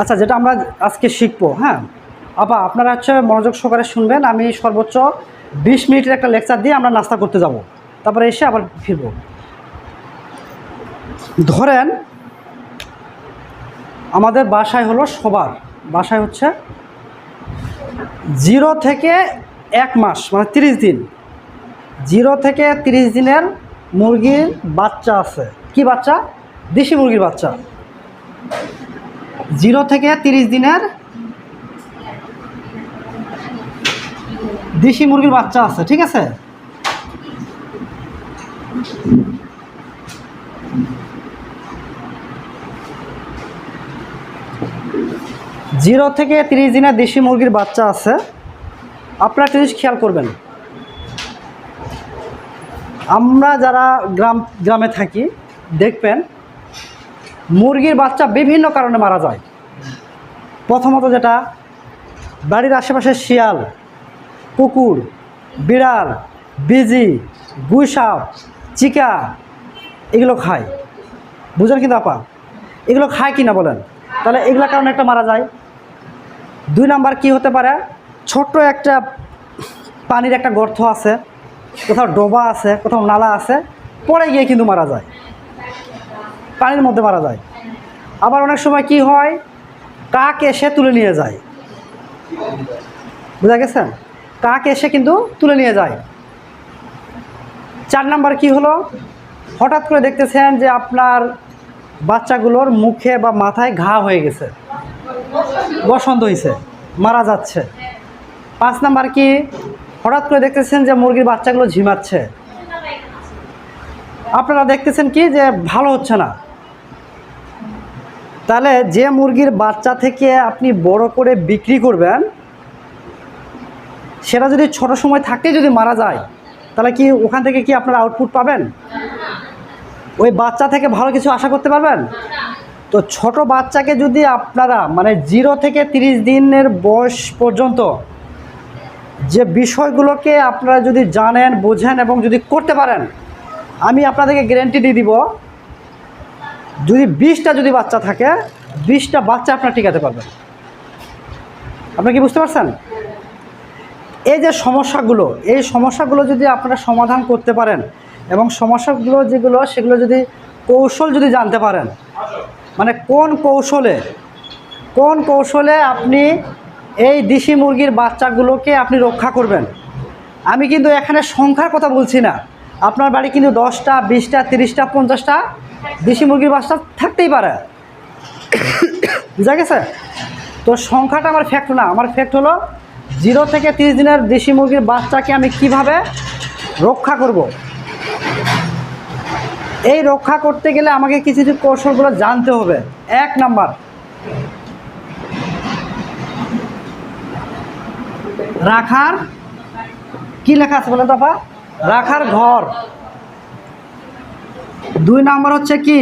আচ্ছা যেটা আমরা আজকে শিখব হ্যাঁ? আপা আপনারা হচ্ছে মনোযোগ সহকারে শুনবেন, আমি সর্বোচ্চ বিশ মিনিটের একটা লেকচার দিয়ে আমরা নাস্তা করতে যাব। তারপরে এসে আবার ফিরবো। ধরেন, আমাদের বাসায় হলো সবার, বাসায় হচ্ছে জিরো থেকে এক মাস মানে তিরিশ দিন। জিরো থেকে তিরিশ দিনের মুরগির বাচ্চা আছে। কি বাচ্চা? দেশি মুরগির বাচ্চা। জিরো থেকে তিরিশ দিনের দেশি মুরগির বাচ্চা আছে, ঠিক আছে? জিরো থেকে তিরিশ দিনের দেশি মুরগির বাচ্চা আছে। আপনারা একটা খেয়াল করবেন। আমরা যারা গ্রাম, গ্রামে থাকি, দেখবেন মুরগির বাচ্চা বিভিন্ন কারণে মারা যায়। প্রথমত যেটা, বাড়ির আশেপাশে শিয়াল, কুকুর, বিড়াল, বিজি, গুইসাপ, চিকা, এগুলো খায়। বুঝেন কিন্তু আপা এগুলো খায় কি না বলেন? তাহলে এগুলোর কারণে একটা মারা যায়। দুই নাম্বার কি হতে পারে? ছোট্ট একটা পানির একটা গর্ত আছে, কোথাও ডোবা আছে, কোথাও নালা আছে পরে গিয়ে কিন্তু মারা যায়। পানির মধ্যে মারা যায়। আবার অনেক সময় কি হয়? কাক এসে তুলে নিয়ে যায়। বুঝা গেছেন কাক এসে কিন্তু তুলে নিয়ে যায়। চার নাম্বার কি হলো? হঠাৎ করে দেখতেছেন যে আপনার বাচ্চাগুলোর মুখে বা মাথায় ঘা হয়ে গেছে। বসন্ত হয়েছে মারা যাচ্ছে। পাঁচ নাম্বার কি? হঠাৎ করে দেখতেছেন যে মুরগির বাচ্চাগুলো ঝিমাচ্ছে। আপনারা দেখতেছেন কি? যে ভালো হচ্ছে না। তাহলে যে মুরগির বাচ্চা থেকে আপনি বড় করে বিক্রি করবেন, সেটা যদি ছোট সময় থাকতেই যদি মারা যায়, তাহলে কি ওখান থেকে কি আপনারা আউটপুট পাবেন? ওই বাচ্চা থেকে ভালো কিছু আশা করতে পারবেন? তো ছোট বাচ্চাকে যদি আপনারা মানে জিরো থেকে তিরিশ দিনের বয়স পর্যন্ত যে বিষয়গুলোকে আপনারা যদি জানেন, বোঝেন এবং যদি করতে পারেন, আমি আপনাদেরকে গ্যারেন্টি দিয়ে দিব। যদি বিশটা যদি বাচ্চা থাকে, বিশটা বাচ্চা আপনার টিকাতে পারবেন। আপনি কি বুঝতে পারছেন? এই যে সমস্যাগুলো, এই সমস্যাগুলো যদি আপনারা সমাধান করতে পারেন এবং সমস্যাগুলো যেগুলো, সেগুলো যদি কৌশল যদি জানতে পারেন মানে কোন কৌশলে কোন কৌশলে আপনি এই দেশি মুরগির বাচ্চাগুলোকে আপনি রক্ষা করবেন? আমি কিন্তু এখানে সংখ্যার কথা বলছি না। আপনার বাড়ি কিন্তু দশটা, বিশটা, তিরিশটা, পঞ্চাশটা দেশি মুরগির বাচ্চা থাকতেই পারে। বুঝা গেছে? তো সংখ্যাটা আমার ফ্যাক্ট না। আমার ফ্যাক্ট হলো জিরো থেকে তিরিশ দিনের দেশি মুরগির বাচ্চাকে আমি কীভাবে রক্ষা করব। এই রক্ষা করতে গেলে আমাকে কিছু কিছু কৌশলগুলো জানতে হবে। এক নাম্বার, রাখার কি লেখা আছে বলে দফা রাখার ঘর। দুই নাম্বার হচ্ছে কি?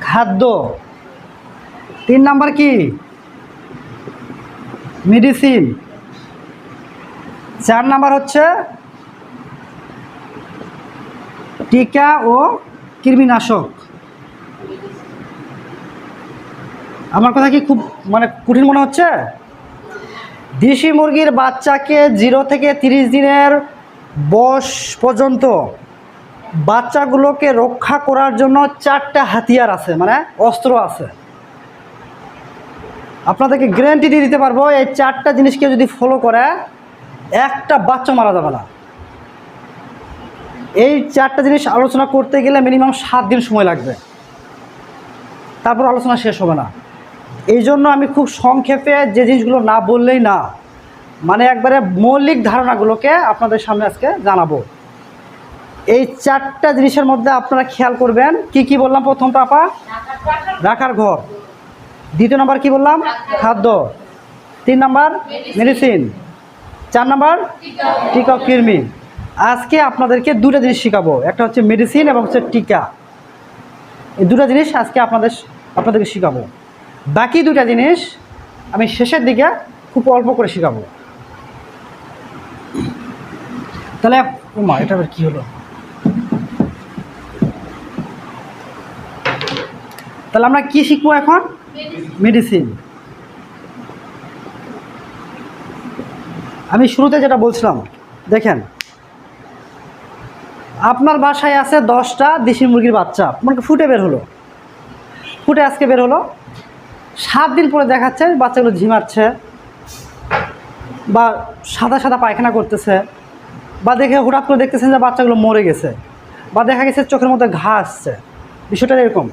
খাদ্য। তিন নাম্বার কি? মেডিসিন। চার নাম্বার হচ্ছে টিকা ও কৃমিনাশক। আমার কথা কি খুব মানে কঠিন মনে হচ্ছে? দেশি মুরগির বাচ্চাকে জিরো থেকে তিরিশ দিনের বয়স পর্যন্ত বাচ্চাগুলোকে রক্ষা করার জন্য চারটা হাতিয়ার আছে মানে অস্ত্র আছে। আপনাদেরকে গ্যারেন্টি দিয়ে দিতে পারব, এই চারটা জিনিসকে যদি ফলো করে, একটা বাচ্চা মারা যাবে না। এই চারটা জিনিস আলোচনা করতে গেলে মিনিমাম সাত দিন সময় লাগবে। তারপর আলোচনা শেষ হবে না। এই জন্য আমি খুব সংক্ষেপে যে জিনিসগুলো না বললেই না মানে একবারে মৌলিক ধারণাগুলোকে আপনাদের সামনে আজকে জানাব। এই চারটা জিনিসের মধ্যে আপনারা খেয়াল করবেন। কি কি বললাম প্রথমটা, আপা? রাখার ঘর। দ্বিতীয় নাম্বার কি বললাম? খাদ্য। তিন নাম্বার মেডিসিন চার নাম্বার টিকা কৃমি। আজকে আপনাদেরকে দুটো জিনিস শেখাবো। একটা হচ্ছে মেডিসিন এবং হচ্ছে টিকা। এই দুটো জিনিস আজকে আপনাদের, আপনাদেরকে শেখাবো। বাকি দুটা জিনিস আমি শেষের দিকে খুব অল্প করে শেখাবো। তাহলে, ও মা, এটা আবার কী হলো? তাহলে আমরা কি শিখব এখন? মেডিসিন আমি শুরুতে যেটা বলছিলাম, দেখেন, আপনার বাসায় আছে দশটা দেশি মুরগির বাচ্চা মনে ফুটে বের হলো। ফুটে আজকে বের হলো। সাত দিন পরে দেখাচ্ছে, বাচ্চাগুলো ঝিমাচ্ছে বা সাদা সাদা পায়খানা করতেছে। বা দেখে হঠাৎ করে দেখতেছেন যে বাচ্চাগুলো মরে গেছে, বা দেখা গেছে চোখের মধ্যে ঘা আসছে, বিষয়টা এরকম।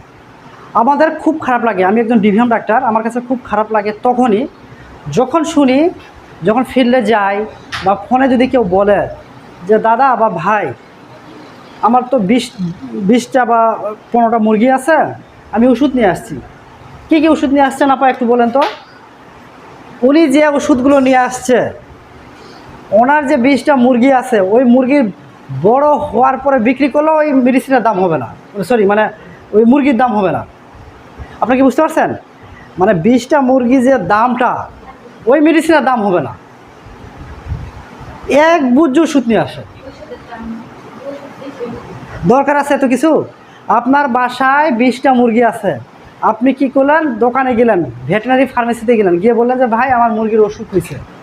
আমাদের খুব খারাপ লাগে, আমি একজন ডিভিএম ডাক্তার, আমার কাছে খুব খারাপ লাগে তখনই যখন শুনি, যখন ফিল্ডে যাই বা ফোনে যদি কেউ বলে যে, দাদা বা ভাই, আমার তো বিশ, বিশটা বা পনেরোটা মুরগি আছে, আমি ওষুধ নিয়ে আসছি। কী কী ওষুধ নিয়ে আসছেন আপা একটু বলেন তো? উনি যে ওষুধগুলো নিয়ে আসছে ওনার যে বিশটা মুরগি আছে, ওই মুরগির বড় হওয়ার পরে বিক্রি করলেও ওই মেডিসিনের দাম হবে না। সরি মানে ওই মুরগির দাম হবে না। আপনি কি বুঝতে পারছেন? মানে বিশটা মুরগি যে দামটা, ওই মেডিসিনের দাম হবে না। এক বুঝ ওষুধ নিয়ে আসে। দরকার আছে এত কিছু? আপনার বাসায় বিশটা মুরগি আছে। আপনি কি করলেন? দোকানে গেলেন ভেটেনারি ফার্মেসিতে গেলেন। গিয়ে বললেন যে, ভাই, আমার মুরগির ওষুধ হয়েছে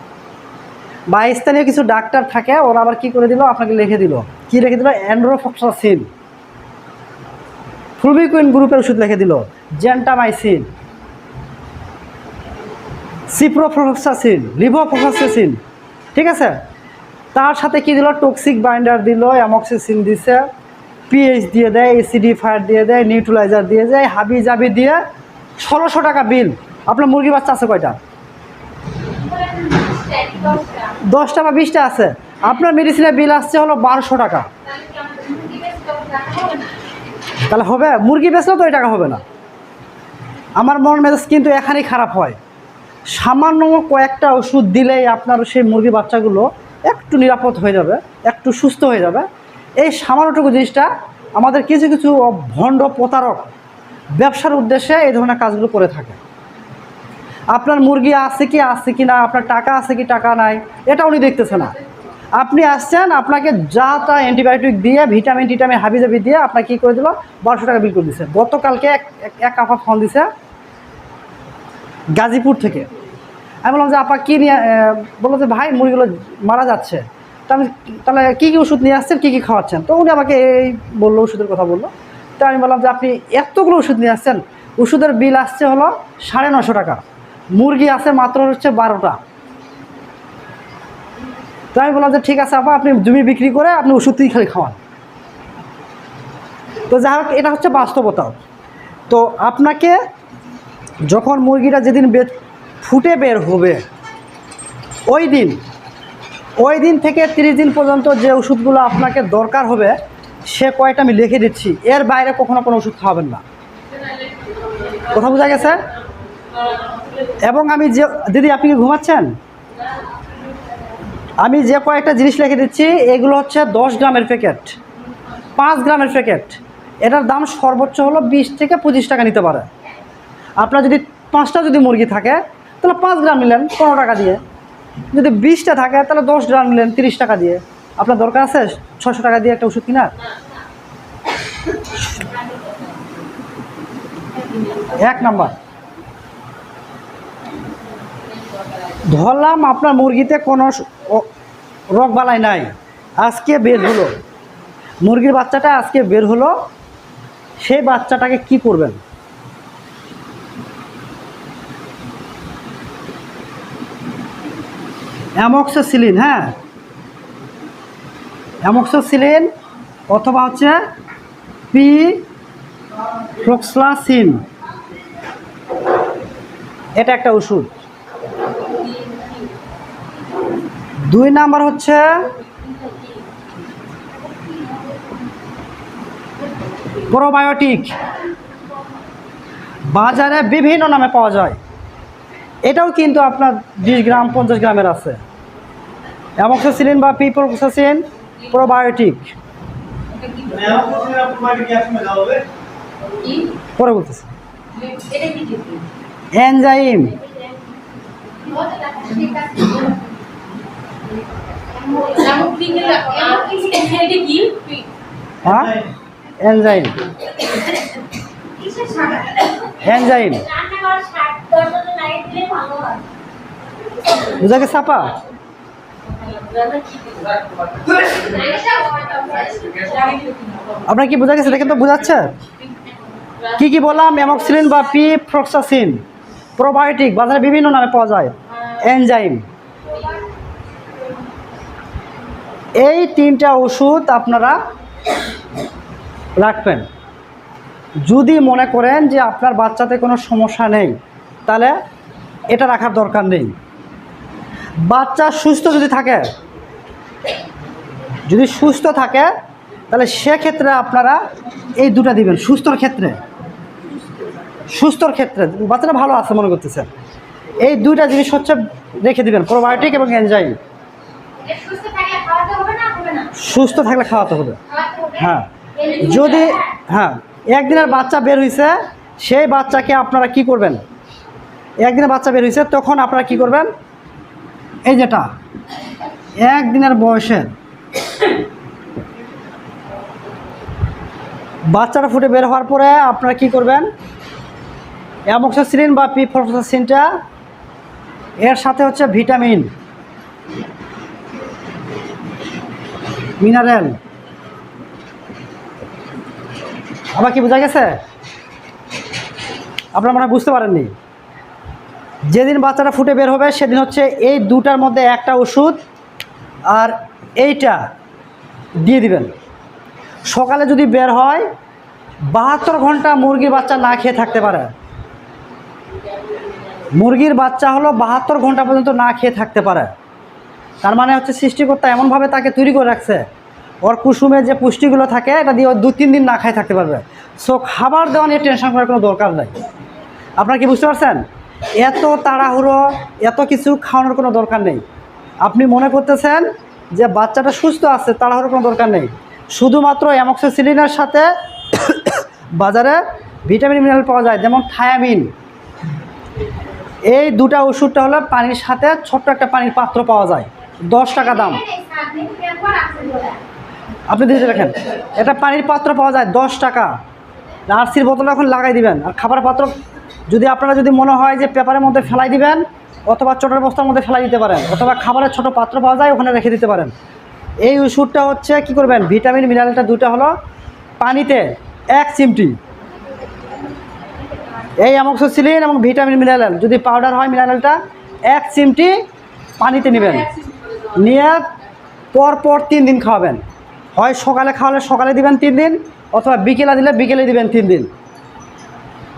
বা স্থানীয় কিছু ডাক্তার থাকে, ওরা আবার কি করে দিল? আপনাকে লিখে দিল। কি লিখে দিল? অ্যান্ড্রোফক্সাসিন ফ্লুবিকুইন গ্রুপের ওষুধ লিখে দিল। জেন্টামাইসিন। সিপ্রোফ্লক্সাসিন লিভোফ্লক্সাসিন ঠিক আছে? তার সাথে কি দিল? টক্সিক বাইন্ডার দিল, অ্যামক্সিসিন দিছে, পিএইচ দিয়ে দেয়, এসিডি ফায়ার দিয়ে দেয়, নিউট্রালাইজার দিয়ে দেয় হাবি জাবি দিয়ে ষোলোশো টাকা বিল। আপনার মুরগি বাচ্চা আছে কয়টা? দশটা বা বিশটা আছে। আপনার মেডিসিনের বিল আসছে হলো বারোশো টাকা। তাহলে হবে, মুরগি বেচলেও তো এই টাকা হবে না। আমার মন মেজাজ কিন্তু এখানেই খারাপ হয়। সামান্য কয়েকটা ওষুধ দিলেই আপনার সেই মুরগি বাচ্চাগুলো একটু নিরাপদ হয়ে যাবে, একটু সুস্থ হয়ে যাবে। এই সামান্যটুকু জিনিসটা আমাদের কিছু কিছু ভণ্ড প্রতারক ব্যবসার উদ্দেশ্যে এই ধরনের কাজগুলো করে থাকে। আপনার মুরগি আছে কি আছে কি না, আপনার টাকা আছে কি, টাকা নাই, এটা উনি দেখতেছে না। আপনি আসছেন, আপনাকে যা তা অ্যান্টিবায়োটিক দিয়ে ভিটামিন টিটামিন হাবিজাবি দিয়ে আপনাকে কী করে দিল? বারোশো টাকা বিল করে দিছে। গতকালকে এক, এক- এক আপা ফোন দিছে গাজীপুর থেকে। আমি বললাম যে, আপা, কী নিয়ে বলল যে, ভাই, মুরগিগুলো মারা যাচ্ছে। তা আমি, তাহলে কী কী ওষুধ নিয়ে আসছেন, কী কী খাওয়াচ্ছেন? তো উনি আমাকে এই বলল, ওষুধের কথা বলল। তো আমি বললাম যে, আপনি এতগুলো ওষুধ নিয়ে আসছেন, ওষুধের বিল আসছে হলো সাড়ে নশো টাকা। মুরগি আছে মাত্র হচ্ছে বারোটা। তো আমি বললাম যে ঠিক আছে আপা, আপনি জমি বিক্রি করে আপনি ওষুধ ওষুধই খালি খাওয়ান। তো যাই হোক, এটা হচ্ছে বাস্তবতা। তো আপনাকে যখন মুরগিটা যেদিন বে ফুটে বের হবে, ওই দিন ওই দিন থেকে তিরিশ দিন পর্যন্ত যে ওষুধগুলো আপনাকে দরকার হবে, সে কয়টা আমি লিখে দিচ্ছি। এর বাইরে কখনো কোনো ওষুধ খাওয়াবেন না। কথা বোঝা গেছে? এবং আমি যে, দিদি, আপনি কি ঘুমাচ্ছেন? আমি যে কয়েকটা জিনিস লিখে দিচ্ছি, এগুলো হচ্ছে দশ গ্রামের প্যাকেট, পাঁচ গ্রামের প্যাকেট। এটার দাম সর্বোচ্চ হলো বিশ থেকে পঁচিশ টাকা নিতে পারে। আপনার যদি পাঁচটা যদি মুরগি থাকে, তাহলে পাঁচ গ্রাম নিলেন পনেরো টাকা দিয়ে। যদি বিশটা থাকে, তাহলে দশ গ্রাম নিলেন তিরিশ টাকা দিয়ে। আপনার দরকার আছে ছশো টাকা দিয়ে একটা ওষুধ কিনার? এক নাম্বার। ধরলাম আপনার মুরগিতে কোনো রোগ বালাই নাই। আজকে বের হলো। মুরগির বাচ্চাটা আজকে বের হলো। সেই বাচ্চাটাকে কি করবেন? অ্যামক্সোসিলিন হ্যাঁ? অ্যামক্সোসিলিন অথবা হচ্ছে পি ফ্লক্সলাসিন এটা একটা ওষুধ। দুই নাম্বার হচ্ছে প্রোবায়োটিক। বাজারে বিভিন্ন নামে পাওয়া যায়। এটাও কিন্তু আপনার বিশ গ্রাম পঞ্চাশ গ্রামের আছে। অ্যামক্সোসিলিন বা পিপ্রোক্সাসিন প্রোবায়োটিক। পরে বলতেছি। এনজাইম। হ্যাঁ? এনজাইম এনজাইম রান্নাঘর সাত দরজাটা লাগিয়ে দিলে ভালো বুঝা গেছে আপা? আপনার কি বোঝা গেছে? দেখেন তো, বোঝাচ্ছে? কি কি বললাম? অ্যামক্সিলিন বা পি ফ্রক্সাসিন প্রোবায়োটিক বাজারে বিভিন্ন নামে পাওয়া যায়। এনজাইম এই তিনটা ওষুধ আপনারা রাখবেন। যদি মনে করেন যে আপনার বাচ্চাতে কোনো সমস্যা নেই, তাহলে এটা রাখার দরকার নেই। বাচ্চা সুস্থ যদি থাকে, যদি সুস্থ থাকে, তাহলে সেক্ষেত্রে আপনারা এই দুটা দিবেন, সুস্থর ক্ষেত্রে। সুস্থর ক্ষেত্রে, বাচ্চাটা ভালো আছে মনে করতেছেন এই দুইটা জিনিস হচ্ছে রেখে দিবেন প্রোবায়োটিক এবং এনজাইম সুস্থ থাকলে খাওয়াতে হবে। হ্যাঁ। যদি হ্যাঁ একদিনের বাচ্চা বের হয়েছে সেই বাচ্চাকে আপনারা কি করবেন? একদিনের বাচ্চা বের হয়েছে তখন আপনারা কি করবেন? এই যেটা একদিনের বয়সের বাচ্চাটা ফুটে বের হওয়ার পরে আপনারা কি করবেন? অ্যামক্সিলিন বা পিফরসিনটা এর সাথে হচ্ছে ভিটামিন। মিনারেল। আবার কি বোঝা গেছে? আপনারা মনে বুঝতে পারেননি। যেদিন বাচ্চাটা ফুটে বের হবে, সেদিন হচ্ছে এই দুটার মধ্যে একটা ওষুধ আর এইটা দিয়ে দিবেন। সকালে যদি বের হয়, বাহাত্তর ঘণ্টা মুরগির বাচ্চা না খেয়ে থাকতে পারে। মুরগির বাচ্চা হলো বাহাত্তর ঘণ্টা পর্যন্ত না খেয়ে থাকতে পারে। তার মানে হচ্ছে সৃষ্টিকর্তা এমনভাবে তাকে তৈরি করে রাখছে। ওর কুসুমে যে পুষ্টিগুলো থাকে, এটা দিয়ে ওর দু তিন দিন না খায় থাকতে পারবে। সো খাবার দেওয়া নিয়ে টেনশন করার কোনো দরকার নেই। আপনারা কি বুঝতে পারছেন? এত তাড়াহুড়ো, এত কিছু খাওয়ানোর কোনো দরকার নেই। আপনি মনে করতেছেন যে বাচ্চাটা সুস্থ আছে, তাড়াহুড়োর কোনো দরকার নেই। শুধুমাত্র অ্যামক্সিসিলিনের সাথে বাজারে ভিটামিন, মিনারেল পাওয়া যায়, যেমন থায়ামিন। এই দুটা ওষুধটা হলো পানির সাথে ছোট্ট একটা পানির পাত্র পাওয়া যায়। দশ টাকা দাম। আপনি দিয়ে দেখেন এটা পানির পাত্র পাওয়া যায় দশ টাকা। আরসির বোতল এখন লাগাই দিবেন। আর খাবার পাত্র যদি আপনারা যদি মনে হয় যে পেপারের মধ্যে ফেলাই দিবেন, অথবা ছোটোর বস্তার মধ্যে ফেলাই দিতে পারেন, অথবা খাবারের ছোট পাত্র পাওয়া যায়, ওখানে রেখে দিতে পারেন। এই ওষুধটা হচ্ছে কি করবেন, ভিটামিন, মিনারেলটা দুটা হলো পানিতে এক চিমটি। এই অ্যামক্সিলিন এবং ভিটামিন, মিনারেল, যদি পাউডার হয় মিনারেলটা, এক চিমটি পানিতে নেবেন। নিয়ে পর পর তিন দিন খাওয়াবেন। হয় সকালে খাওয়ালে সকালে দিবেন তিন দিন, অথবা বিকেলে দিলে বিকেলে দিবেন তিন দিন।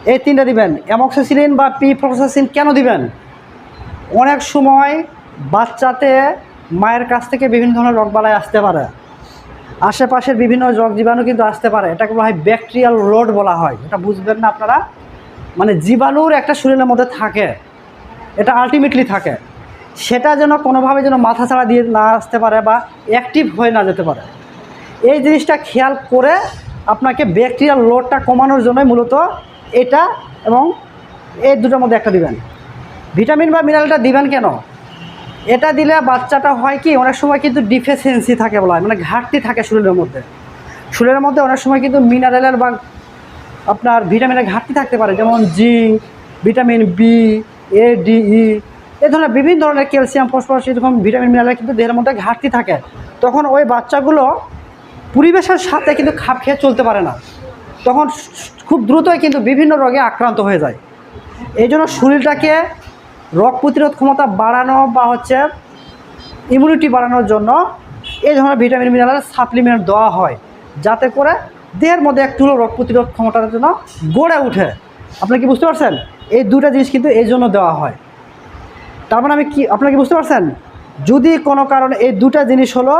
এই তিনটা দিবেন। অ্যামক্সিলিন বা পি প্রসেসিন কেন দিবেন? অনেক সময় বাচ্চাতে মায়ের কাছ থেকে বিভিন্ন ধরনের রোগবালাই আসতে পারে। আশেপাশের বিভিন্ন রোগ জীবাণু কিন্তু আসতে পারে। এটাকে বলা হয় ব্যাকটেরিয়াল লোড বলা হয়। এটা বুঝবেন না আপনারা। মানে জীবাণুর একটা শরীরের মধ্যে থাকে। এটা আলটিমেটলি থাকে। সেটা যেন কোনোভাবে যেন মাথা ছাড়া দিয়ে না আসতে পারে বা অ্যাক্টিভ হয়ে না যেতে পারে। এই জিনিসটা খেয়াল করে আপনাকে ব্যাকটেরিয়াল লোডটা কমানোর জন্যই মূলত এটা এবং এই দুটোর মধ্যে একটা দিবেন। ভিটামিন বা মিনারেলটা দিবেন কেন? এটা দিলে বাচ্চাটা হয় কি, অনেক সময় কিন্তু ডিফিসিয়েন্সি থাকে বলা হয় মানে ঘাটতি থাকে শরীরের মধ্যে। শরীরের মধ্যে অনেক সময় কিন্তু মিনারেলের বা আপনার ভিটামিনের ঘাটতি থাকতে পারে, যেমন zinc vitamin B A D E এই ধরনের বিভিন্ন ধরনের ক্যালসিয়াম ফসফরাস এরকম ভিটামিন মিনারেল কিন্তু দেহের মধ্যে ঘাটতি থাকে। তখন ওই বাচ্চাগুলো পরিবেশের সাথে কিন্তু খাপ খেয়ে চলতে পারে না। তখন খুব দ্রুতই কিন্তু বিভিন্ন রোগে আক্রান্ত হয়ে যায়। এই জন্য শরীরটাকে রোগ প্রতিরোধ ক্ষমতা বাড়ানো বা হচ্ছে ইমিউনিটি বাড়ানোর জন্য এই ধরনের ভিটামিন মিনারেল সাপ্লিমেন্ট দেওয়া হয়। যাতে করে দেহের মধ্যে একটু রোগ প্রতিরোধ ক্ষমতার জন্য গড়ে ওঠে। আপনি কি বুঝতে পারছেন? এই দুটা জিনিস কিন্তু এই জন্য দেওয়া হয়। তার মানে আমি কি, আপনারা কি বুঝতে পারছেন? যদি কোনো কারণে এই দুটা জিনিস হলো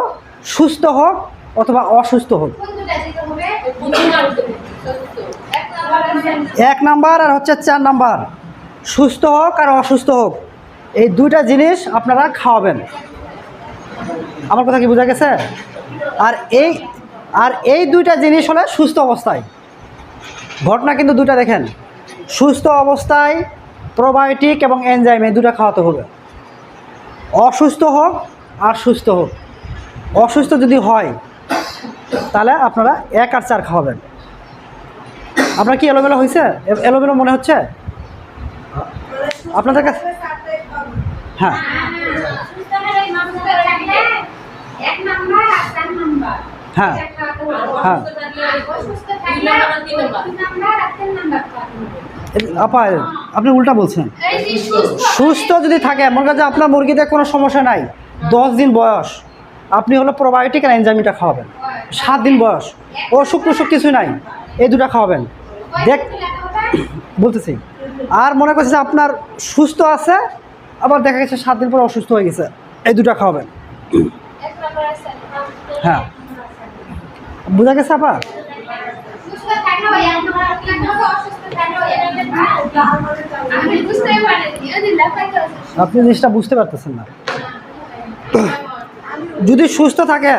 সুস্থ হোক অথবা অসুস্থ হোক। এক নাম্বার আর হচ্ছে চার নাম্বার। সুস্থ হোক আর অসুস্থ হোক, এই দুইটা জিনিস আপনারা খাওয়াবেন। আমার কথা কি বোঝা গেছে? আর এই আর এই দুইটা জিনিস হলে সুস্থ অবস্থায়। ঘটনা কিন্তু দুটা দেখেন। সুস্থ অবস্থায় প্রোবায়োটিক এবং এনজাইম, এই দুটা খাওয়াতে হবে। অসুস্থ হোক আর সুস্থ হোক। অসুস্থ যদি হয়, তাহলে আপনারা এক আর চার খাওয়াবেন। আপনার কি এলোমেলো হয়েছে? এলোমেলো মনে হচ্ছে? আপনাদের কাছে হ্যাঁ। হ্যাঁ। হ্যাঁ। আপা আপনি উল্টা বলছেন। সুস্থ যদি থাকে, মনে করেন আপনার মুরগিতে কোনো সমস্যা নাই, দশ দিন বয়স, আপনি হলো প্রোবায়োটিক আর এনজাইমিটা খাওয়াবেন। সাত দিন বয়স, অসুখ টসুখ কিছু নাই, এই দুটা খাওয়াবেন। দেখ, বলতেছি, আর মনে করছে যে আপনার সুস্থ আছে, আবার দেখা গেছে সাত দিন পর অসুস্থ হয়ে গেছে, এই দুটা খাওয়াবেন। হ্যাঁ। বোঝা গেছে আপা? আপনি জিনিসটা বুঝতে পারতেছেন না। যদি সুস্থ থাকে,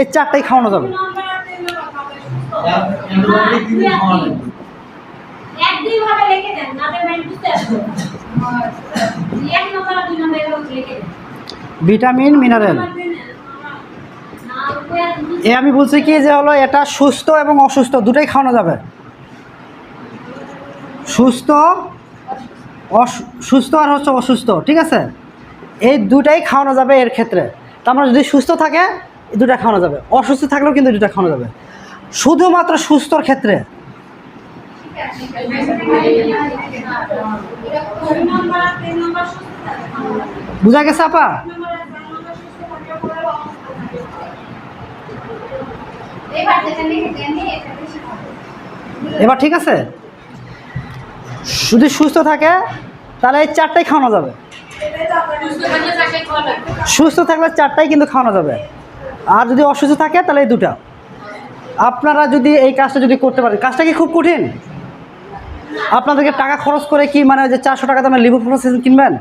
এই চারটাই খাওয়ানো যাবে। মানে ভিটামিন, মিনারেল। এ আমি বলছি কি যে হলো, এটা সুস্থ এবং অসুস্থ, দুটোই খাওয়ানো যাবে। সুস্থ সুস্থ আর হচ্ছে অসুস্থ, ঠিক আছে? এই দুটাই খাওয়ানো যাবে এর ক্ষেত্রে। তার মানে যদি সুস্থ থাকে দুটা খাওয়ানো যাবে। অসুস্থ থাকলেও কিন্তু দুটা খাওয়ানো যাবে। শুধুমাত্র সুস্থর ক্ষেত্রে। বুঝা গেছে আপা? এবার ঠিক আছে? যদি সুস্থ থাকে, তাহলে এই চারটাই খাওয়ানো যাবে। সুস্থ থাকলে চারটাই কিন্তু খাওয়ানো যাবে। আর যদি অসুস্থ থাকে, তাহলে এই দুটা। আপনারা যদি এই কাজটা যদি করতে পারেন, কাজটা কি খুব কঠিন? আপনাদেরকে টাকা খরচ করে কি মানে যে চারশো টাকা দামের লিভো ফ্লোসিন কিনবেন?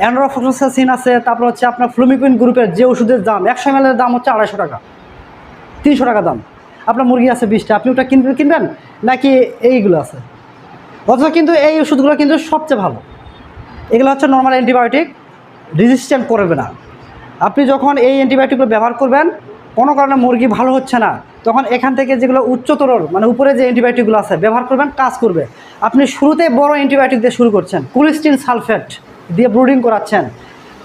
অ্যান্ড্রোফ্লোসিন আছে, তারপর হচ্ছে আপনার ফ্লুমিকুইন গ্রুপের যে ওষুধের দাম, একশো এম দাম হচ্ছে আড়াইশো টাকা। তিনশো টাকা দাম। আপনার মুরগি আছে বিশটা, আপনি ওটা কিনবেন কিনবেন? নাকি এইগুলো আছে? অথচ কিন্তু এই ওষুধগুলো কিন্তু সবচেয়ে ভালো। এগুলো হচ্ছে নর্মাল অ্যান্টিবায়োটিক রেজিস্ট্যান্ট করবে না। আপনি যখন এই অ্যান্টিবায়োটিকগুলো ব্যবহার করবেন, কোনো কারণে মুরগি ভালো হচ্ছে না, তখন এখান থেকে যেগুলো উচ্চতর মানে উপরে যে অ্যান্টিবায়োটিকগুলো আছে, ব্যবহার করবেন, কাজ করবে। আপনি শুরুতে বড় অ্যান্টিবায়োটিক দিয়ে শুরু করছেন কুলিস্টিন সালফেট দিয়ে ব্রুডিং করাচ্ছেন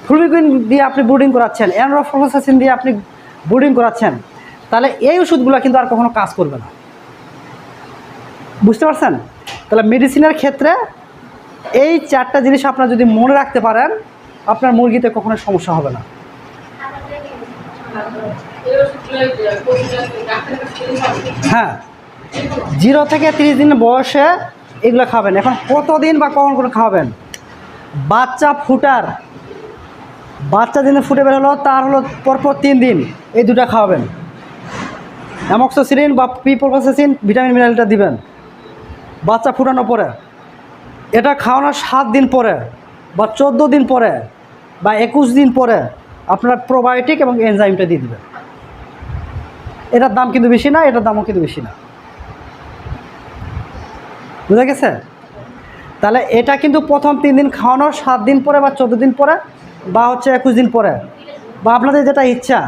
ফ্লুমিকুইন দিয়ে আপনি ব্রুডিং করাচ্ছেন অ্যানরোফ্লোসাসিন দিয়ে আপনি ব্রুডিং করাচ্ছেন, তাহলে এই ওষুধগুলো কিন্তু আর কখনো কাজ করবে না। বুঝতে পারছেন? তাহলে মেডিসিনের ক্ষেত্রে এই চারটা জিনিস আপনার যদি মনে রাখতে পারেন, আপনার মুরগিতে কখনো সমস্যা হবে না। হ্যাঁ জিরো থেকে তিরিশ দিন বয়সে এগুলো খাবেন। এখন কতদিন বা কখন করে খাওয়াবেন বাচ্চা ফুটার, বাচ্চা দিনে ফুটে বের হলো তার হলো পরপর তিন দিন এই দুটা খাওয়াবেন অ্যামক্সোসিলিন বা পিপোলসিন ভিটামিন মিনারেলটা দিবেন। বাচ্চা ফুটানোর পরে। এটা খাওয়ানোর সাত দিন পরে বা চোদ্দ দিন পরে বা একুশ দিন পরে আপনার প্রোবায়োটিক এবং এনজাইমটা দিয়ে দেবেন। এটার দাম কিন্তু বেশি না, এটার দামও কিন্তু বেশি না। বুঝা গেছে? তাহলে এটা কিন্তু প্রথম তিন দিন খাওয়ানোর সাত দিন পরে বা চোদ্দ দিন পরে বা হচ্ছে একুশ দিন পরে বা আপনাদের যেটা ইচ্ছা,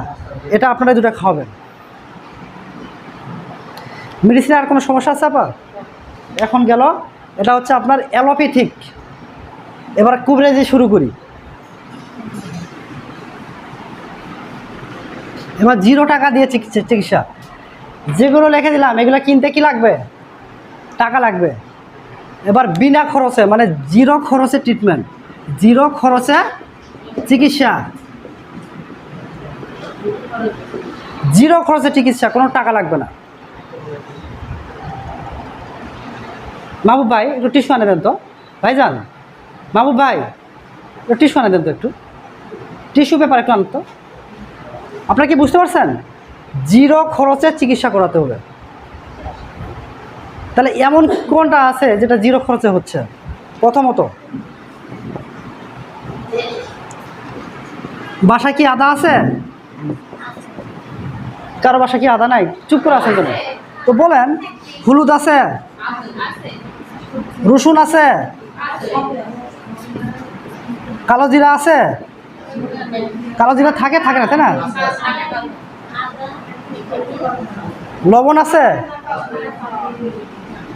এটা আপনারা দুটা খাওয়াবেন। মেডিসিনে আর কোনো সমস্যা আছে আপা? এখন গেল, এটা হচ্ছে আপনার অ্যালোপ্যাথিক। এবার কুবরেজে শুরু করি। এবার জিরো টাকা দিয়ে চিকিৎসা চিকিৎসা। যেগুলো লিখে দিলাম, এগুলো কিনতে কি লাগবে? টাকা লাগবে। এবার বিনা খরচে মানে জিরো খরচে ট্রিটমেন্ট জিরো খরচে চিকিৎসা। জিরো খরচে চিকিৎসা, কোনো টাকা লাগবে না। মাহবুব ভাই, একটু টিস্যু আনে দেন তো। ভাইজান মাহবুব ভাই, একটু টিস্যু আনে দেন তো একটু। টিস্যু পেপার একটু আনত। আপনারা কি বুঝতে পারছেন? জিরো খরচে চিকিৎসা করাতে হবে। তাহলে এমন কোনটা আছে যেটা জিরো খরচে হচ্ছে? প্রথমত, বাসায় কি আদা আছে? কারও বাসা কি আদা নাই? চুপ করে আছেন কেন? তো বলেন, হলুদ আছে? রসুন আছে? কালো জিরা আছে? কালো জিরা থাকে থাকে না, তাই না? লবণ আছে?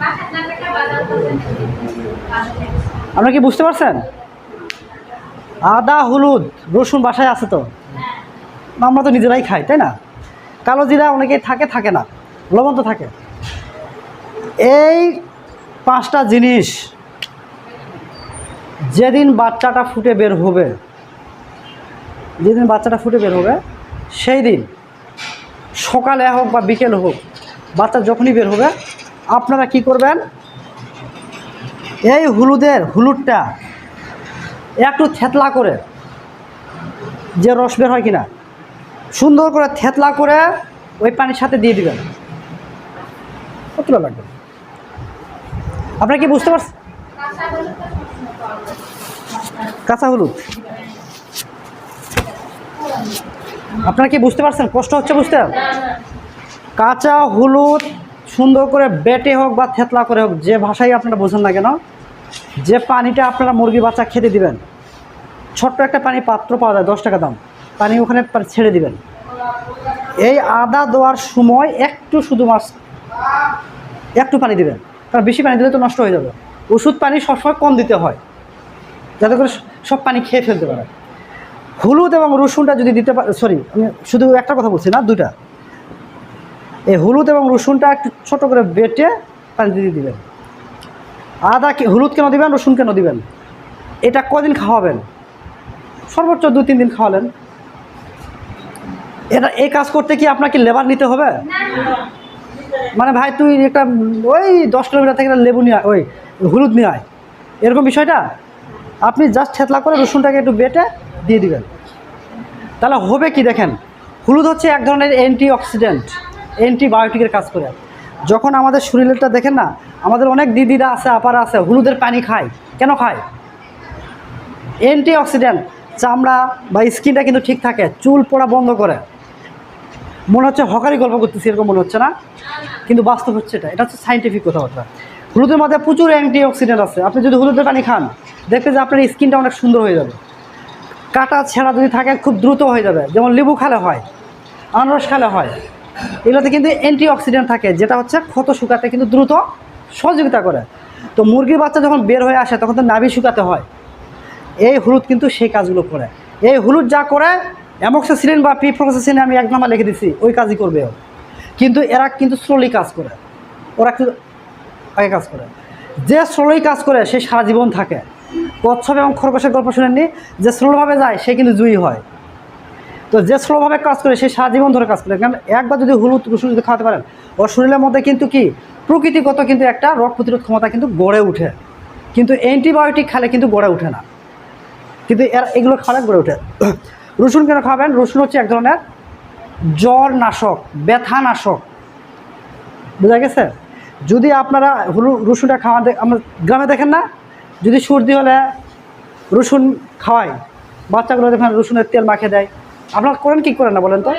বাসার না থাকলে বাজার করতে আপনারা কি বুঝতে পারছেন? আদা, হলুদ, রসুন বাসায় আছে তো? আমরা তো নিজেরাই খাই, তাই না? কালো জিরা অনেকেই থাকে থাকে না। লবণ তো থাকে। এই পাঁচটা জিনিস যেদিন বাচ্চাটা ফুটে বের হবে, যেদিন বাচ্চাটা ফুটে বের হবে, সেই দিন, সকালে হোক বা বিকেল হোক, বাচ্চা যখনই বের হবে, আপনারা কি করবেন? এই হলুদের হলুদটা একটু থেতলা করে, যে রস বের হয় কিনা, সুন্দর করে থেতলা করে ওই পানির সাথে দিয়ে দিবেন। কতটা লাগবে? আপনারা কি বুঝতে পারছেন? কাঁচা হলুদ। আপনারা কি বুঝতে পারছেন? কষ্ট হচ্ছে বুঝতে? কাঁচা হলুদ সুন্দর করে বেটে হোক বা থেতলা করে হোক, যে ভাষাই আপনারা বোঝেন না কেন, যে পানিটা আপনারা মুরগি বাচ্চা খেতে দিবেন, ছোট্ট একটা পানি পাত্র পাওয়া যায়, দশ টাকা দাম, পানি ওখানে ছেড়ে দিবেন। এই আদা দেওয়ার সময় একটু শুধু মাছ একটু পানি দিবেন। কারণ বেশি পানি দিলে তো নষ্ট হয়ে যাবে। ওষুধ পানি সবসময় কম দিতে হয়। যাতে করে সব পানি খেয়ে ফেলতে পারে। হলুদ এবং রসুনটা যদি দিতে পারে সরি আমি শুধু একটা কথা বলছি না দুটা এই হলুদ এবং রসুনটা একটু ছোট করে বেটে পানিতে দিয়ে দিবেন। আদা কি হলুদ কেন দিবেন, রসুন কেন দিবেন? এটা কদিন খাওয়াবেন? সর্বোচ্চ দু, তিন দিন খাওয়ালেন। এটা এই কাজ করতে কি আপনাকে লেবার নিতে হবে? মানে ভাই, তুই একটা, ওই দশ কিলোমিটার থেকে একটা লেবু নিয়ে ওই হলুদ নিয়ে আয়। এরকম বিষয়টা? আপনি জাস্ট থেতলা করে রসুনটাকে একটু বেটে দিয়ে দিবেন। তাহলে হবে কি দেখেন, হলুদ হচ্ছে এক ধরনের অ্যান্টি অক্সিডেন্ট অ্যান্টিবায়োটিকের কাজ করে। যখন আমাদের শরীরটা দেখেন না, আমাদের অনেক দিদিরা আছে, আপারা আছে, হলুদের পানি খায়। কেন খায়? অ্যান্টি অক্সিডেন্ট চামড়া বা স্কিনটা কিন্তু ঠিক থাকে, চুল পড়া বন্ধ করে। মনে হচ্ছে হকারি গল্প করতেছি, এরকম মনে হচ্ছে না? কিন্তু বাস্তব হচ্ছে এটা। এটা হচ্ছে সাইন্টিফিক কথাবার্তা। হলুদের মধ্যে প্রচুর অ্যান্টি অক্সিডেন্ট আছে। আপনি যদি হলুদের পানি খান, দেখবেন যে আপনার স্কিনটা অনেক সুন্দর হয়ে যাবে। কাটা ছেঁড়া যদি থাকে, খুব দ্রুত হয়ে যাবে। যেমন লেবু খেলে হয়, আনারস খেলে হয়। এগুলোতে কিন্তু অ্যান্টি অক্সিডেন্ট থাকে, যেটা হচ্ছে ক্ষত শুকাতে কিন্তু দ্রুত সহযোগিতা করে। তো মুরগির বাচ্চা যখন বের হয়ে আসে, তখন তো নাভি শুকাতে হয়। এই হলুদ কিন্তু সেই কাজগুলো করে। এই হলুদ যা করে অ্যামক্সিসিলিন বা পিফ্রক্সিসিলিন আমি এক নাম্বার লিখে দিচ্ছি ওই কাজই করবে কিন্তু এরা কিন্তু স্লোলি কাজ করে। ওরা কিন্তু আগে কাজ করে। যে স্লোলি কাজ করে, সে সারা জীবন থাকে। কচ্ছপ এবং খরগোশের গল্প শুনেননি? যে স্লোভাবে যায়, সে কিন্তু জুই হয়। তো যে স্লোভাবে কাজ করে, সে সারা জীবন ধরে কাজ করে। কারণ একবার যদি হলুদ রসুন যদি খাওয়াতে পারেন ওর শরীরের মধ্যে কিন্তু কি? প্রকৃতিগত কিন্তু একটা রোগ প্রতিরোধ ক্ষমতা কিন্তু গড়ে ওঠে। কিন্তু অ্যান্টিবায়োটিক খেলে কিন্তু গড়ে ওঠে না। কিন্তু এর এগুলো খাওয়ালে গড়ে ওঠে। রসুন কেন খাবেন? রসুন হচ্ছে এক ধরনের জ্বর নাশক ব্যথা নাশক বোঝা গেছে? যদি আপনারা রসুনটা খাওয়া আমরা গ্রামে দেখেন না? যদি সর্দি হলে রসুন খাওয়াই বাচ্চাগুলো দেখেন রসুনের তেল মাখিয়ে দেয়। আপনারা করেন কি করেন না বলেন তো?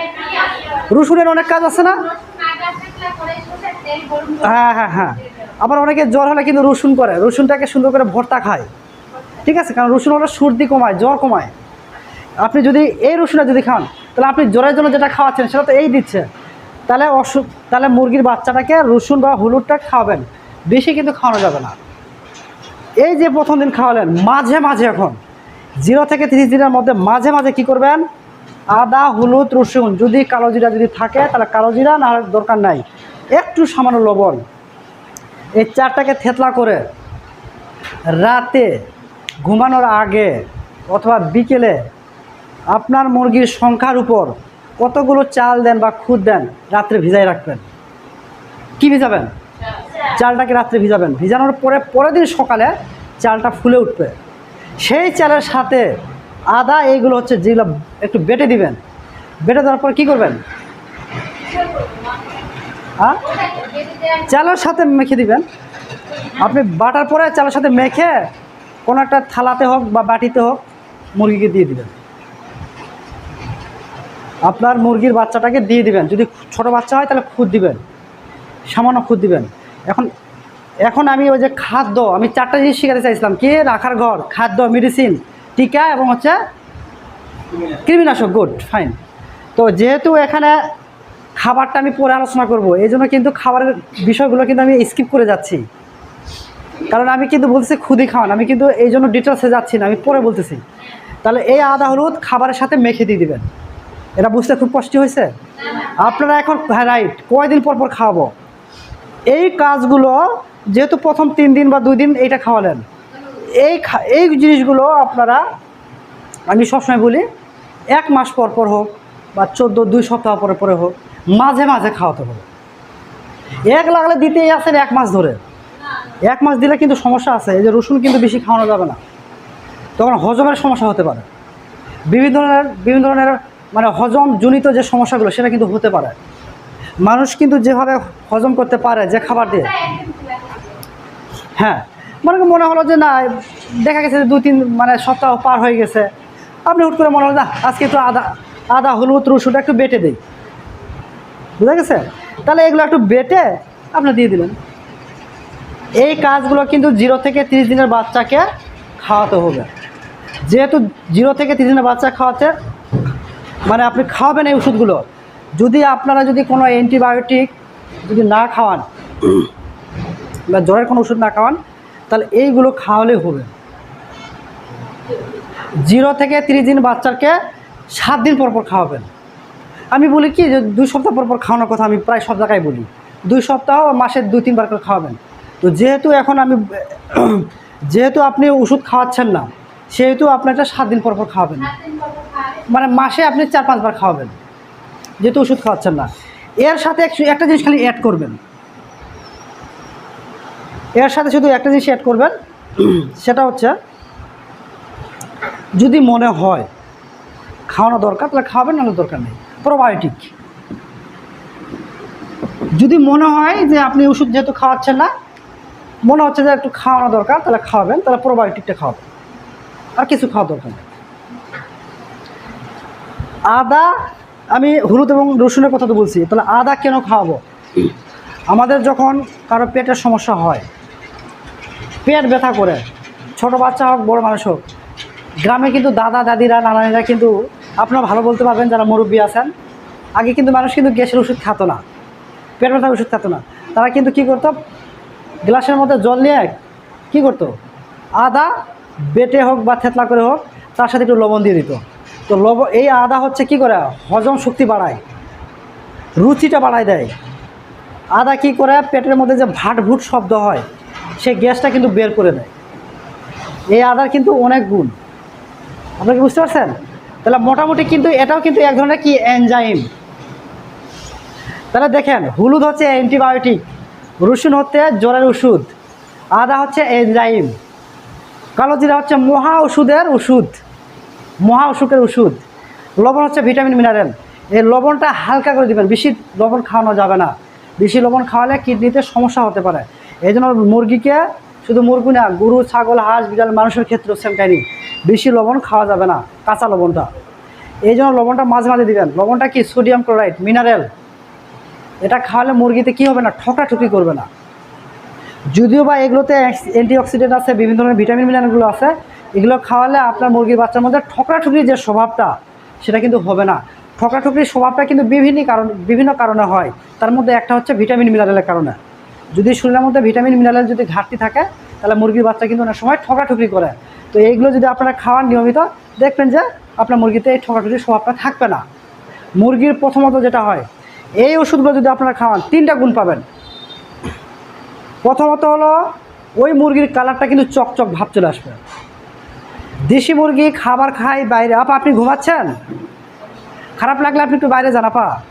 রসুনের অনেক কাজ আছে না? হ্যাঁ হ্যাঁ হ্যাঁ। আবার অনেকে জ্বর হলে কিন্তু রসুন করে। রসুনটাকে সুন্দর করে ভর্তা খায়। ঠিক আছে? কারণ রসুন হলো সর্দি কমায়, জ্বর কমায়। আপনি যদি এই রসুনটা যদি খান, তাহলে আপনি জ্বরের জন্য যেটা খাওয়াচ্ছেন সেটা তো এই দিচ্ছে। তাহলে অসুখ, তাহলে মুরগির বাচ্চাটাকে রসুন বা হলুদটা খাওয়াবেন। বেশি কিন্তু খাওয়ানো যাবে না। এই যে প্রথম দিন খাওয়ালেন, মাঝে মাঝে এখন, জিরো থেকে তিরিশ দিনের মধ্যে মাঝে মাঝে কি করবেন? আদা, হলুদ, রসুন, যদি কালো জিরা যদি থাকে, তাহলে কালো জিরা, না দরকার নাই। একটু সামান্য লবণ। এই চারটাকে থেতলা করে রাতে ঘুমানোর আগে অথবা বিকেলে আপনার মুরগির সংখ্যার উপর কতগুলো চাল দেন বা খুদ দেন রাত্রে ভিজাই রাখবেন? কি ভিজাবেন? চালটাকে রাত্রে ভিজাবেন। ভিজানোর পরে পরের দিন সকালে চালটা ফুলে উঠবে। সেই চালের সাথে আদা এইগুলো হচ্ছে যেগুলো একটু বেটে দিবেন। বেটে দেওয়ার পর কী করবেন? হ্যাঁ? চালের সাথে মেখে দিবেন। আপনি বাটার পরে চালের সাথে মেখে কোনো একটা থালাতে হোক বা বাটিতে হোক মুরগিকে দিয়ে দিবেন। আপনার মুরগির বাচ্চাটাকে দিয়ে দিবেন। যদি ছোট বাচ্চা হয়, তাহলে খুদ দিবেন। সামান্য খুদ দিবেন। এখন এখন আমি ওই যে খাদ্য, আমি চারটা জিনিস শিখাতে চাইছিলাম। কি? রাখার ঘর, খাদ্য মেডিসিন টিকা এবং হচ্ছে কৃমিনাশক গুড ফাইন তো যেহেতু এখানে খাবারটা আমি পরে আলোচনা করব, এই জন্য কিন্তু খাবারের বিষয়গুলো কিন্তু আমি স্কিপ করে যাচ্ছি। কারণ আমি কিন্তু বলতেছি খুদি খাওয়ান, আমি কিন্তু এই জন্য ডিটেলসে যাচ্ছি না, আমি পরে বলতেছি। তাহলে এই আদা, হলুদ খাবারের সাথে মেখে দিয়ে দিবেন। এটা বুঝতে খুব কষ্ট হয়েছে? আপনারা এখন হ্যাঁ রাইট কয়দিন পর পর খাওয়াবো? এই কাজগুলো যেহেতু প্রথম তিন দিন বা দুই দিন এইটা খাওয়ালেন, এই এই জিনিসগুলো আপনারা, আমি সবসময় বলি, এক মাস পর পর হোক বা চোদ্দ, দুই সপ্তাহ পরে পরে হোক, মাঝে মাঝে খাওয়াতে হবে। এক লাগলে দিতেই আছেন এক মাস ধরে। এক মাস দিলে কিন্তু সমস্যা আছে, এই যে রসুন কিন্তু বেশি খাওয়ানো যাবে না। তখন হজমের সমস্যা হতে পারে। বিভিন্ন ধরনের বিভিন্ন ধরনের মানে হজম জনিত যে সমস্যাগুলো, সেটা কিন্তু হতে পারে। মানুষ কিন্তু যেভাবে হজম করতে পারে, যে খাবার দিয়ে। হ্যাঁ মানে মনে হলো যে না, দেখা গেছে যে দু তিন মানে সপ্তাহ পার হয়ে গেছে। আপনি হুট করে মনে হলো না, আজকে একটু আদা আদা, হলুদ, রসুনটা একটু বেটে দিই। বুঝা গেছে? তাহলে এগুলো একটু বেটে আপনি দিয়ে দিলেন। এই কাজগুলো কিন্তু জিরো থেকে তিরিশ দিনের বাচ্চাকে খাওয়াতে হবে। যেহেতু জিরো থেকে তিরিশ দিনের বাচ্চা খাওয়াতে মানে আপনি খাওয়াবেন এই ওষুধগুলো। যদি আপনারা যদি কোনো অ্যান্টিবায়োটিক যদি না খাওয়ান, বা জ্বরের কোনো ওষুধ না খাওয়ান, তাহলে এইগুলো খাওয়ালেই হবে। জিরো থেকে তিরিশ দিন বাচ্চাকে সাত দিন পর পর খাওয়াবেন। আমি বলি কি যে দুই সপ্তাহ পর পর খাওয়ানোর কথা আমি প্রায় সব জায়গায় বলি। দুই সপ্তাহ, মাসে দুই, তিনবার করে খাওয়াবেন। তো যেহেতু এখন আমি, যেহেতু আপনি ওষুধ খাওয়াচ্ছেন না সেহেতু আপনারটা সাত দিন পর পর খাওয়াবেন। মানে মাসে আপনি চার পাঁচবার খাওয়াবেন। যেহেতু ওষুধ খাওয়াচ্ছেন না। এর সাথে একটা জিনিস খালি অ্যাড করবেন। এর সাথে শুধু একটা জিনিস অ্যাড করবেন। সেটা হচ্ছে যদি মনে হয় খাওয়ানো দরকার তাহলে খাওয়াবেন নাহলে দরকার নেই। প্রোবায়োটিক যদি মনে হয় যে আপনি ওষুধ যেহেতু খাওয়াচ্ছেন না মনে হচ্ছে যে একটু খাওয়ানো দরকার তাহলে খাওয়াবেন তাহলে প্রোবায়োটিকটা খাওয়াবেন। আর কিছু খাওয়া দরকার আদা, আমি হলুদ এবং রসুনের কথা তো বলছি, তাহলে আদা কেন খাওয়াবো? আমাদের যখন কারও পেটের সমস্যা হয়, পেট ব্যথা করে, ছোট বাচ্চা হোক, বড় মানুষ হোক, গ্রামে কিন্তু দাদা, দাদিরা, নানানিরা কিন্তু, আপনারা ভালো বলতে পারবেন যারা মুরব্বী আছেন, আগে কিন্তু মানুষ কিন্তু গ্যাসের ওষুধ খাতো না, পেট ব্যথার ওষুধ খাতো না। তারা কিন্তু কী করতো? গ্লাসের মধ্যে জল নিয়ে কী করতো? আদা বেটে হোক বা থেতলা করে হোক, তার সাথে একটু লবণ দিয়ে দিত। তো লব, এই আদা হচ্ছে কি করে? হজম শক্তি বাড়ায়, রুচিটা বাড়ায় দেয়। আদা কি করে? পেটের মধ্যে যে ভাট ভুট শব্দ হয়, সেই গ্যাসটা কিন্তু বের করে দেয়। এই আদার কিন্তু অনেক গুণ। আপনি কি বুঝতে পারছেন? তাহলে মোটামুটি কিন্তু এটাও কিন্তু এক ধরনের কি? এনজাইম। তাহলে দেখেন, হলুদ হচ্ছে অ্যান্টিবায়োটিক, রসুন হচ্ছে জ্বরের ওষুধ, আদা হচ্ছে এনজাইম। কালো জিরা হচ্ছে মহা ওষুধের ওষুধ। মহা অসুখের ওষুধ। লবণ হচ্ছে ভিটামিন, মিনারেল। এই লবণটা হালকা করে দিবেন। বেশি লবণ খাওয়ানো যাবে না। বেশি লবণ খাওয়ালে কিডনিতে সমস্যা হতে পারে। এই জন্য মুরগিকে শুধু মুরগি না, গরু, ছাগল, হাঁস, বিড়াল, মানুষের ক্ষেত্রেও সেম কাহিনি বেশি লবণ খাওয়া যাবে না, কাঁচা লবণটা। এই জন্য লবণটা মাঝে মাঝে দিবেন। লবণটা কি সোডিয়াম ক্লোরাইড, মিনারেল। এটা খাওয়ালে মুরগিতে কি হবে না ঠকাঠুকি করবে না। যদিও বা এগুলোতে অ্যান্টিঅক্সিডেন্ট আছে, বিভিন্ন ধরনের ভিটামিন মিনারেলগুলো আছে, এগুলো খাওয়ালে আপনার মুরগির বাচ্চার মধ্যে ঠকরাঠুকির যে স্বভাবটা, সেটা কিন্তু হবে না। ঠকরাঠুকির স্বভাবটা কিন্তু বিভিন্ন কারণ বিভিন্ন কারণে হয়। তার মধ্যে একটা হচ্ছে ভিটামিন মিনারেলের কারণে। যদি শরীরের মধ্যে ভিটামিন মিনারেল যদি ঘাটতি থাকে, তাহলে মুরগির বাচ্চা কিন্তু অনেক সময় ঠকাঠুকি করে। তো এইগুলো যদি আপনারা খাওয়ান নিয়মিত, দেখবেন যে আপনার মুরগিতে এই ঠকাঠুকির স্বভাবটা থাকবে না। মুরগির প্রথমত যেটা হয়, এই ওষুধগুলো যদি আপনারা খাওয়ান, তিনটা গুণ পাবেন। প্রথমত হলো, ওই মুরগির কালারটা কিন্তু চকচক ভাব চলে আসবে। দেশি মুরগি খাবার খায় বাইরে। আপা, আপনি ঘুমাচ্ছেন? খারাপ লাগলে আপনি একটু বাইরে যান, আপা।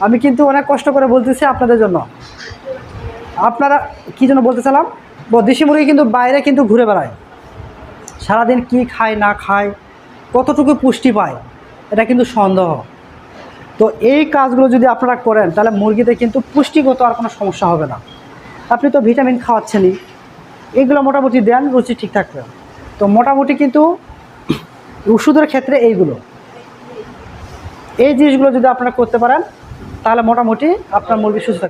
আমি কিন্তু অনেক কষ্ট করে বলতেছি আপনাদের জন্য। আপনারা কী জন্য বলতে চালাম ব- দেশি মুরগি কিন্তু বাইরে কিন্তু ঘুরে বেড়ায়। সারাদিন কি খায়, না খায়, কতটুকু পুষ্টি পায়, এটা কিন্তু সন্দেহ। তো এই কাজগুলো যদি আপনারা করেন, তাহলে মুরগিতে কিন্তু পুষ্টিগত আর কোনো সমস্যা হবে না। আপনি তো ভিটামিন খাওয়াচ্ছেনই। এগুলো মোটামুটি দেন, রুচি ঠিক থাকবে। তো মোটামুটি কিন্তু ওষুধের ক্ষেত্রে এইগুলো। এই জিনিসগুলো যদি আপনারা করতে পারেন, তাহলে মোটামুটি আপনার মুরগি সুস্থ